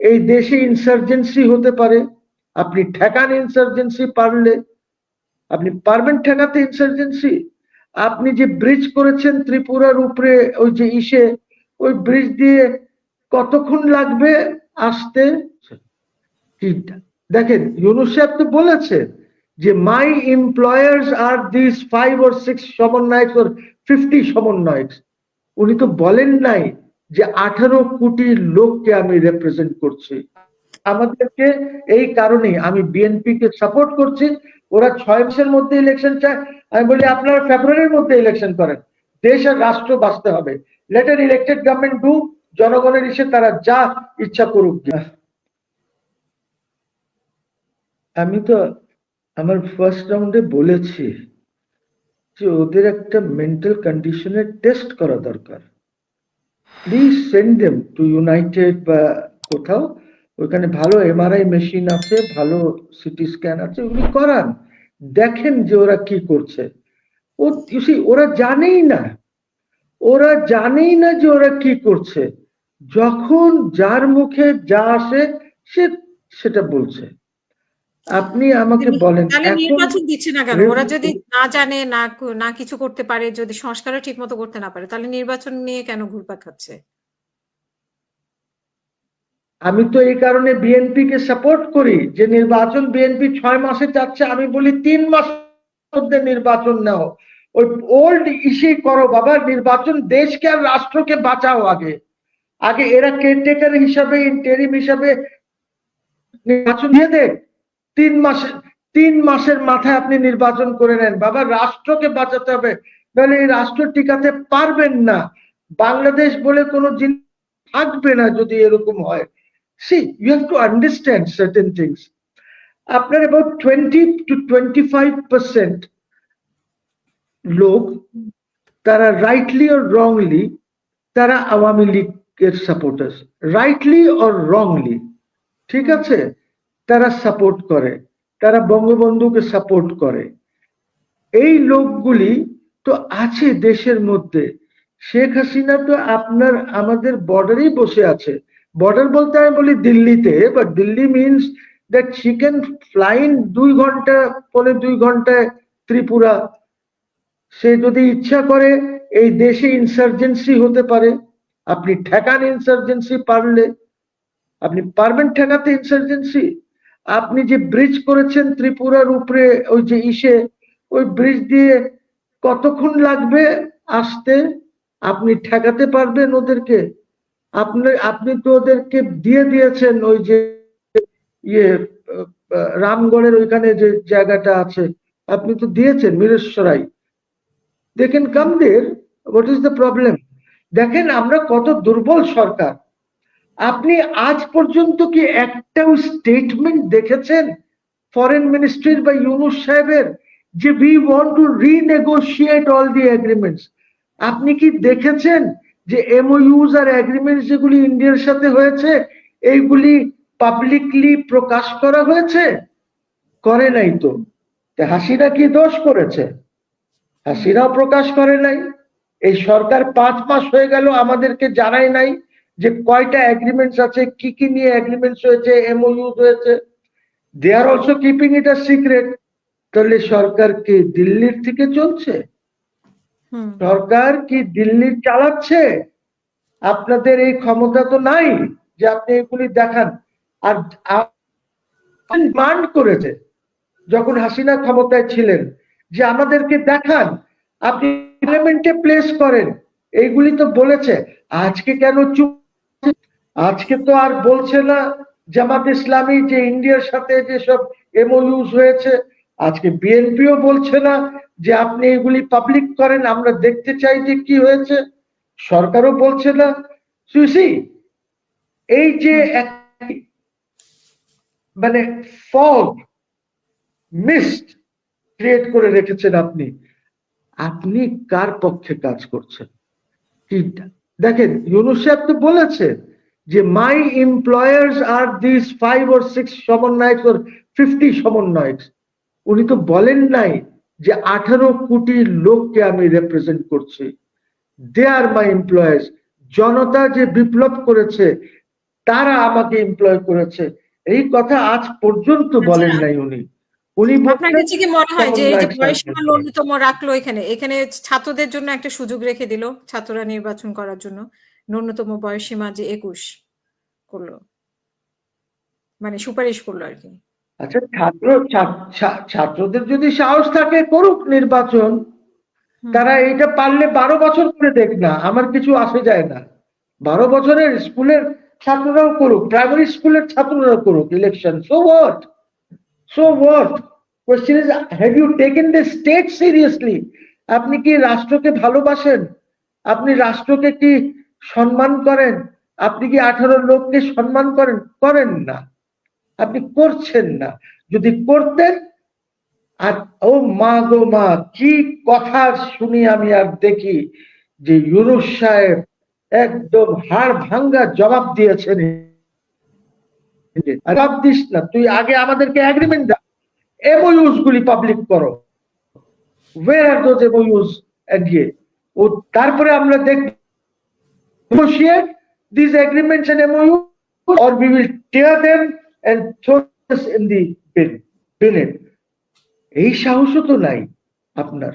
এই দেশে ইনসার্জেন্সি হতে পারে। আপনি ঠেকান ইনসার্জেন্সি পারলে। আপনি পারবেন ঠেকাতে ইনসার্জেন্সি আপনি যে ব্রিজ করেছেন ত্রিপুরার উপরে ওই যে ইসে ওই ব্রিজ দিয়ে কতক্ষণ লাগবে আসতে? দেখেন ইউনুস সাহেব তো বলেছে যে my employers are this five or six সমন্বয়ক ওর ফিফটি সমন্বয়ক। উনি তো বলেন নাই। যে আঠারো কোটি লোককে আমি রেপ্রেজেন্ট করছি। আমাদেরকে এই কারণেই আমি বিএনপি কে সাপোর্ট করছি। ওরা ছয় মাসের মধ্যে ইলেকশন চায়। আমি বলি, আপনারা ফেব্রুয়ারির মধ্যে ইলেকশন করেন। দেশ আর রাষ্ট্র বাঁচতে হবে। লেটার ইলেক্টেড গভর্নমেন্ট ডু জনগণের ইসে তারা যা ইচ্ছা করুক। আমি তো আমার ফার্স্ট রাউন্ডে বলেছি যে ওদের একটা মেন্টাল কন্ডিশনের টেস্ট করা দরকার। Please send them to united বা কোথাও। ওখানে ভালো এমআরআই মেশিন আছে ভালো সিটি স্ক্যান আছে ওগুলি করান। দেখেন যে ওরা কি করছে। ও see, ওরা জানেই না। ওরা জানেই না যে ওরা কি করছে। যখন যার মুখে যা আসে সে সেটা বলছে। আপনি আমাকে বলেন তাহলে নির্বাচন দিচ্ছে না কেন? ওরা যদি না জানে না না কিছু করতে পারে যদি সংস্কারও ঠিক মতো করতে না পারে তাহলে নির্বাচন নিয়ে কেন ঘুরপাক খাচ্ছে? আমি তো এই কারণে বিএনপি কে সাপোর্ট করি যে নির্বাচন বিএনপি ছয় মাসে চাচ্ছে আমি বলি তিন মাস মধ্যে নির্বাচন নাও। ওই ওল্ড ইসে করো বাবা নির্বাচন দেশকে আর রাষ্ট্রকে বাঁচাও আগে। আগে এরা কেয়ারটেকার হিসাবে ইন্টারিম হিসাবে নির্বাচন দিয়ে দেখ তিন মাসে তিন মাসের মাথায় আপনি নির্বাচন করে নেন। বাবা, রাষ্ট্রকে বাঁচাতে হবে। নাহলে এই রাষ্ট্র টিকাতে পারবেন না। বাংলাদেশ বলে কোনো জিনিস থাকবে না যদি এরকম হয়। See, you have to understand certain things. আপনার about 20 to 25 percent লোক, তারা রাইটলি or wrongly তারা আওয়ামী লীগের সাপোর্টার্স রাইটলি or wrongly ঠিক আছে? তারা সাপোর্ট করে, তারা বঙ্গবন্ধুকে সাপোর্ট করে। এই লোকগুলি তো আছে দেশের মধ্যে। শেখ হাসিনা তো আপনার, আমাদের বর্ডারেই বসে আছে। বর্ডার বলতে আমি বলি দিল্লিতে but Delhi means that she can fly in দুই ঘণ্টা পরে দুই ঘন্টায় ত্রিপুরা। সে যদি ইচ্ছা করে, এই দেশে ইনসার্জেন্সি হতে পারে। আপনি ঠেকান ইনসার্জেন্সি পারলে। আপনি পারবেন ঠেকাতে ইনসার্জেন্সি আপনি যে ব্রিজ করেছেন ত্রিপুরার উপরে, ওই যে ইসে, ওই ব্রিজ দিয়ে কতক্ষণ লাগবে আসতে? আপনি ঠেকাতে পারবেন ওদেরকে। আপনি আপনি তো ওদেরকে দিয়ে দিয়েছেন ওই যে ইয়ে রামগড়ের ওইখানে যে জায়গাটা আছে। আপনি তো দিয়েছেন মিরেশ্বরাই। দেখেন come there what is the problem দেখেন আমরা কত দুর্বল সরকার। আপনি আজ পর্যন্ত কি একটাও স্টেটমেন্ট দেখেছেন? ফরেন মিনিস্ট্রির বা ইউনুস সাহেবের যে we want to renegotiate all the agreements আপনি কি দেখেছেন যে এমওইউজ আর এগ্রিমেন্টস যেগুলি ইন্ডিয়ার সাথে হয়েছে, এইগুলি পাবলিকলি প্রকাশ করা হয়েছে? করে নাই তো হাসিনা কি দোষ করেছে? হাসিনাও প্রকাশ করে নাই। এই সরকার পাঁচ মাস হয়ে গেল আমাদেরকে জানায় নাই। যে কয়টা এগ্রিমেন্টস আছে কি কি নিয়ে এগ্রিমেন্টস হয়েছে এমওইউজ হয়েছে। They are also keeping it a secret তাহলে সরকার কি দিল্লির থেকে চলছে? সরকার কি দিল্লি চালাচ্ছে? আপনাদের এই ক্ষমতা তো নাই যে আপনি এগুলি দেখান। আর ডিমান্ড করেছে যখন হাসিনা ক্ষমতায় ছিলেন যে আমাদেরকে দেখান আপনি পার্লামেন্টে প্লেস করেন। এইগুলি তো বলেছে। আজকে কেন চুপ আজকে তো আর বলছে না জামাত ইসলামী যে ইন্ডিয়ার সাথে যেসব এমওইউজ হয়েছে। আজকে বিএনপিও বলছে না যে আপনি এগুলি পাবলিক করেন, আমরা দেখতে চাই যে কি হয়েছে। সরকারও বলছে না। সুসি এই যে মানে ফগ মিস্ট ক্রিয়েট করে রেখেছেন আপনি। আপনি কার পক্ষে কাজ করছেন? দেখেন, ইউনুস সাহেব তো বলেছে যে my employers are this five or six সমন্বয়ক ওর ফিফটি সমন্বয়ক। উনি তো বলেন নাই যে আঠারো কোটি লোককে আমি রেপ্রেজেন্ট করছি। দে আর মাই এমপ্লয়ার্স জনতা যে বিপ্লব করেছে তারা আমাকে এমপ্লয় করেছে। এই কথা আজ পর্যন্ত বলেন নাই উনি। উনি আপনার কাছে কি মনে হয় যে এই যে বয়সীমা. ন্যূনতম রাখল এখানে? এখানে ছাত্রদের জন্য একটা সুযোগ রেখে দিল ছাত্ররা নির্বাচন করার জন্য। ন্যূনতম বয়সীমা যে একুশ করল। মানে সুপারিশ করল আর কি। আচ্ছা ছাত্র ছাত্রদের যদি সাহস থাকে করুক নির্বাচন। তারা এটা পারলে বারো বছর করে দেখ না আমার কিছু আসে যায় না। বারো বছরের স্কুলের ছাত্ররাও করুক প্রাইমারি স্কুলের ছাত্ররাও করুক election so what so what question is have you taken the state seriously আপনি কি রাষ্ট্রকে ভালোবাসেন? আপনি রাষ্ট্রকে কি সম্মান করেন। আপনি কি আঠারো লোককে সম্মান করেন? করেন না। আপনি করছেন না। যদি করতেন, আর ও মা গো মা, কি কথা শুনি আমি আর দেখি যে ইউনুস সাহেব একদম হাড় ভাঙ্গা জবাব দিয়েছেন। জবাব দিস না, তুই আগে আমাদেরকে এগ্রিমেন্ট দা। এমওইউস গুলি পাবলিক করো। ওয়ের আর দোজ এমওইউস এগিয়ে ও, তারপরে আমরা দেখ negotiate these agreements and MOU or we will tear them and throw this in the bin, bin it. এই সাহসও তো নাই আপনার।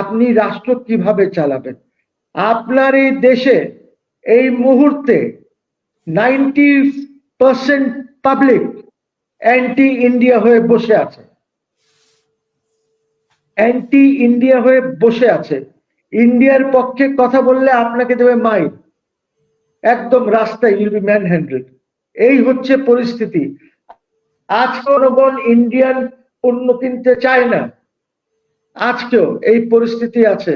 আপনি রাষ্ট্র কীভাবে চালাবেন? আপনার এই দেশে এই মুহূর্তে ninety percent public anti India হয়ে বসে আছে। অ্যান্টি ইন্ডিয়া হয়ে বসে আছে। ইন্ডিয়ার পক্ষে কথা বললে আপনাকে দেবে মাইর একদম রাস্তায় ইউল বি ম্যান হ্যান্ডেল এই হচ্ছে পরিস্থিতি। আজ জনগণ ইন্ডিয়ান পণ্য কিনতে চায় না। আজকেও এই পরিস্থিতি আছে।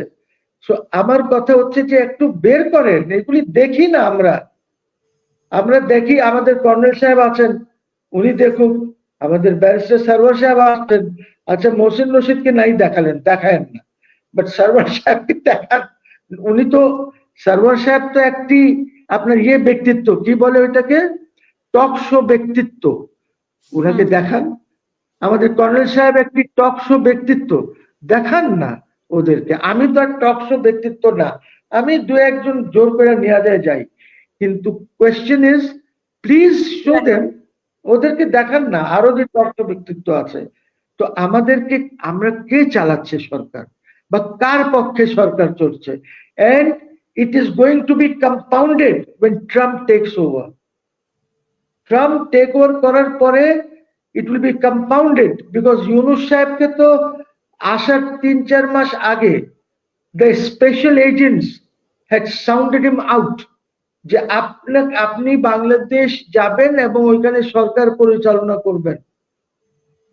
So, আমার কথা হচ্ছে যে একটু বের করেন। এগুলি দেখি না আমরা। আমরা দেখি আমাদের কর্নেল সাহেব আছেন। উনি দেখুন আমাদের ব্যারিস্টার সার্ভার সাহেব আছেন। আচ্ছা মহসিন রশিদকে নাই দেখালেন দেখায়েন না। বাট সার্ভার সাহেবকে দেখান। উনি তো সার্ভার সাহেব তো একটি আপনার ইয়ে ব্যক্তিত্ব কি বলে ওইটাকে? টক শো ব্যক্তিত্ব। ওনাকে দেখান। আমাদের কর্নেল সাহেব একটি টক শো ব্যক্তিত্ব। দেখান না ওদেরকে। আমি তো আর টক শো ব্যক্তিত্ব না। আমি দু একজন জোর করে নেওয়া যায় যাই। কিন্তু question is please show them ওদেরকে দেখান না। আরও যে টক শো ব্যক্তিত্ব আছে। তো আমাদেরকে আমরা কে চালাচ্ছে সরকার? বা কার পক্ষে সরকার চলছে? And it is going to be compounded when Trump takes over. Trump take over করার পরে it will be compounded because Yunus সাহেবকে তো আসার তিন চার মাস আগে the special agents had sounded him out যে আপনার আপনি বাংলাদেশ যাবেন এবং ওইখানে সরকার পরিচালনা করবেন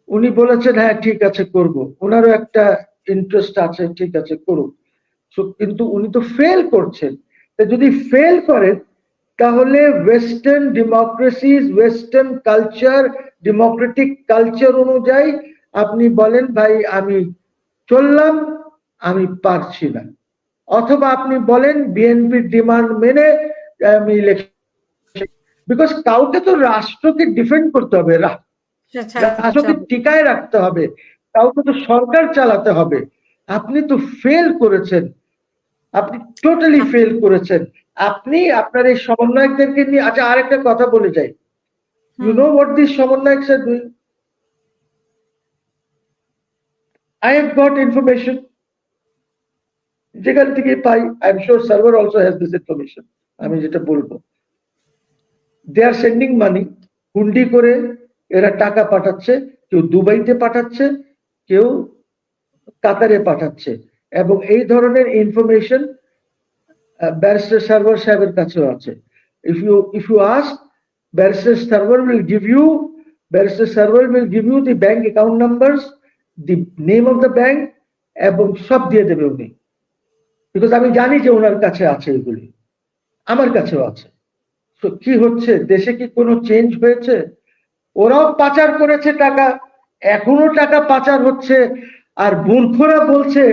উনি বলেছেন হ্যাঁ ঠিক আছে করব ওনারও একটা ইন্টারেস্ট আছে ঠিক আছে করুক কিন্তু উনি তো ফেল করছেন। যদি ফেল করেন তাহলে western democracies western culture democratic culture অনুযায়ী আপনি বলেন ভাই আমি চললাম আমি পারছি না। অথবা আপনি বলেন বিএনপির ডিমান্ড মেনে আমি বিকজ কাউকে তো রাষ্ট্রকে ডিফেন্ড করতে হবে আচ্ছা, রাষ্ট্রকে টিকায় রাখতে হবে কাউকে তো সরকার চালাতে হবে। আপনি তো ফেল করেছেন। আপনি টোটালি ফেল করেছেন। আপনি আপনার এই সমন্বয়কদেরকে নিয়ে আচ্ছা আরেকটা কথা বলে যাই। ইউ নো হোয়াট দিস সমন্বয়ক sir doing I have got information যেখান থেকে পাই I am sure Sarwar also has this information আমি যেটা বলব। দে আর সেন্ডিং মানি হুন্ডি করে এরা টাকা পাঠাচ্ছে। কেউ দুবাইতে পাঠাচ্ছে। কেউ কাতারে পাঠাচ্ছে এবং এই ধরনের ইনফরমেশন ব্যারিস্টার সার্ভার সাহেবের কাছেও আছে। If you if you ask barrister Sarwar will give you barrister Sarwar will give you the bank account number the name of the bank এবং সব দিয়ে দেবে উনি। বিকজ আমি জানি যে ওনার কাছে আছে এগুলি। আমার কাছেও আছে। তো কি হচ্ছে? দেশে কি কোনো চেঞ্জ হয়েছে? ওরাও পাচার করেছে টাকা, এখনও টাকা পাচার হচ্ছে। আর মূর্খরা বলছে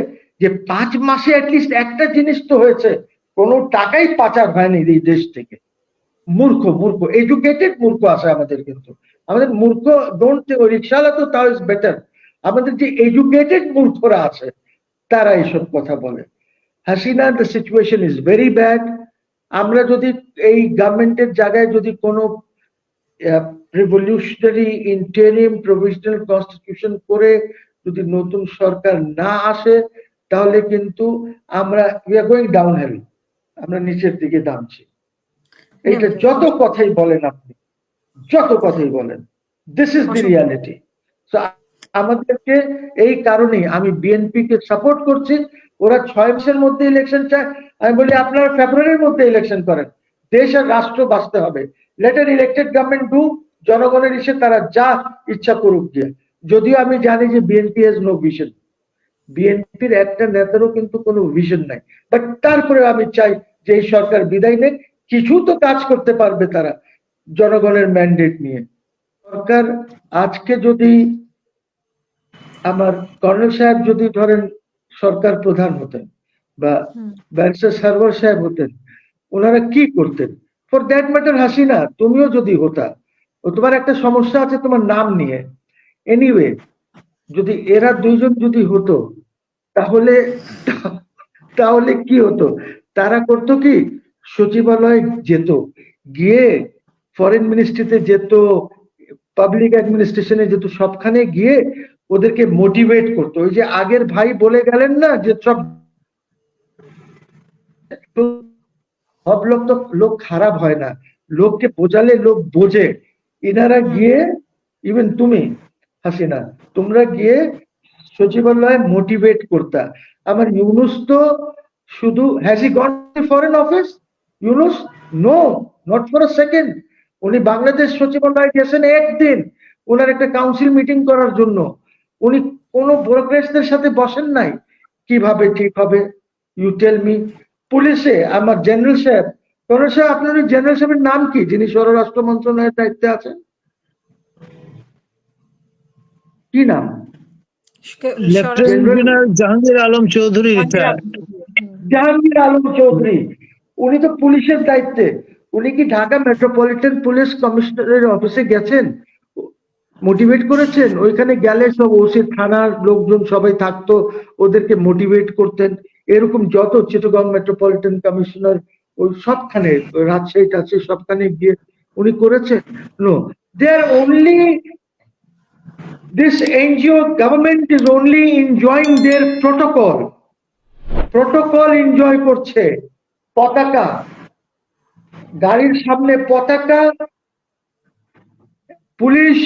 যে পাঁচ মাসে অ্যাটলিস্ট একটা জিনিস তো হয়েছে, কোনো টাকাই পাচার হয়নি এই দেশ থেকে। মূর্খ মূর্খ এডুকেটেড মূর্খ আছে আমাদের কিন্তু। আমাদের মূর্খ ডোন্ট রিক্সাওয়ালা তো তাও ইজ বেটার আমাদের যে এডুকেটেড মূর্খরা আছে, তারা এইসব কথা বলে। Hasina the situation is very bad আমরা যদি এই গভর্নমেন্টের জায়গায় যদি কোনো রেভলিউশনারি ইন্টারিম প্রভিশনাল কনস্টিটিউশন করে যদি নতুন সরকার না আসে তাহলে কিন্তু আমরা we are going down hill আমরা নিচের দিকে নামছি। এইটা যত কথাই বলেন আপনি যত কথাই বলেন দিস ইজ দি রিয়ালিটি আমাদেরকে এই কারণে আমি বিএনপি কে সাপোর্ট করছি। ওরা ছয় মাসের মধ্যে ইলেকশন চায়। আমি বলি আপনারা ফেব্রুয়ারির মধ্যে ইলেকশন করেন। দেশ আর রাষ্ট্র বাঁচতে হবে। লেটার ইলেক্টেড গভর্নমেন্ট ডু জনগণের ইসে তারা যা ইচ্ছা করুক গিয়ে যদিও আমি জানি যে বিএনপি হ্যাজ নো ভিশন বিএনপির একটা নেতারও কিন্তু কোনো ভিশন নাই। বাট তারপরে আমি চাই যে এই সরকার বিদায় নেই কিছু তো কাজ করতে পারবে তারা জনগণের ম্যান্ডেট নিয়ে। সরকার আজকে যদি আমার কর্নেল সাহেব যদি ধরেন সরকার প্রধান হতেন বা। ব্যারিস্টার সার্ভার সাহেব হতেন ওনারা কি করতেন? ফর দ্যাট ম্যাটার হাসিনা তুমিও যদি হতা তোমার একটা সমস্যা আছে তোমার নাম নিয়ে। এনিওয়ে যদি এরা দুইজন যদি হতো, তাহলে তাহলে কি হতো? তারা করতো কি? সচিবালয় যেত, গিয়ে ফরেন মিনিস্ট্রিতে যেত পাবলিক অ্যাডমিনিস্ট্রেশনে যেত, সবখানে গিয়ে ওদেরকে মোটিভেট করতো। ওই যে আগের ভাই বলে গেলেন না যে সব সব লোক তো, লোক খারাপ হয় না। লোককে বোঝালে লোক বোঝে। এনারা গিয়ে ইভেন তুমি হাসিনা, তোমরা গিয়ে সচিবালয় মোটিভেট করতা। আমার ইউনুস তো শুধু has he gone foreign office Yunus no not for second উনি বাংলাদেশ সচিবালয় গেছেন একদিন ওনার একটা কাউন্সিল মিটিং করার জন্য। উনি কোনো ব্রোকারেজদের সাথে বসেন নাই। কীভাবে ঠিক হবে? ইউ টেল মি পুলিশে, আমার জেনারেল সাহেব। জেনারেল সাহেব, আপনার জেনারেল সাহেবের নাম কি, যিনি স্বরাষ্ট্র মন্ত্রণালয়ের দায়িত্বে আছেন? কি নাম? জাহাঙ্গীর আলম চৌধুরী জাহাঙ্গীর আলম চৌধুরী উনি তো পুলিশের দায়িত্বে। উনি কি ঢাকা মেট্রোপলিটন পুলিশ কমিশনারের অফিসে গেছেন? মোটিভেট করেছেন? ওইখানে গেলে সব ওসি থানার লোকজন সবাই থাকতো ওদেরকে মোটিভেট করতেন। এরকম যত চিটগাং মেট্রোপলিটন কমিশনার ওই সবখানে রাজশাহী টাজশাহী সবখানে গিয়ে উনি করেছেন। No they are only this NGO government is only enjoying their protocol. Protocol enjoy করছে পতাকা গাড়ির সামনে পতাকা পুলিশ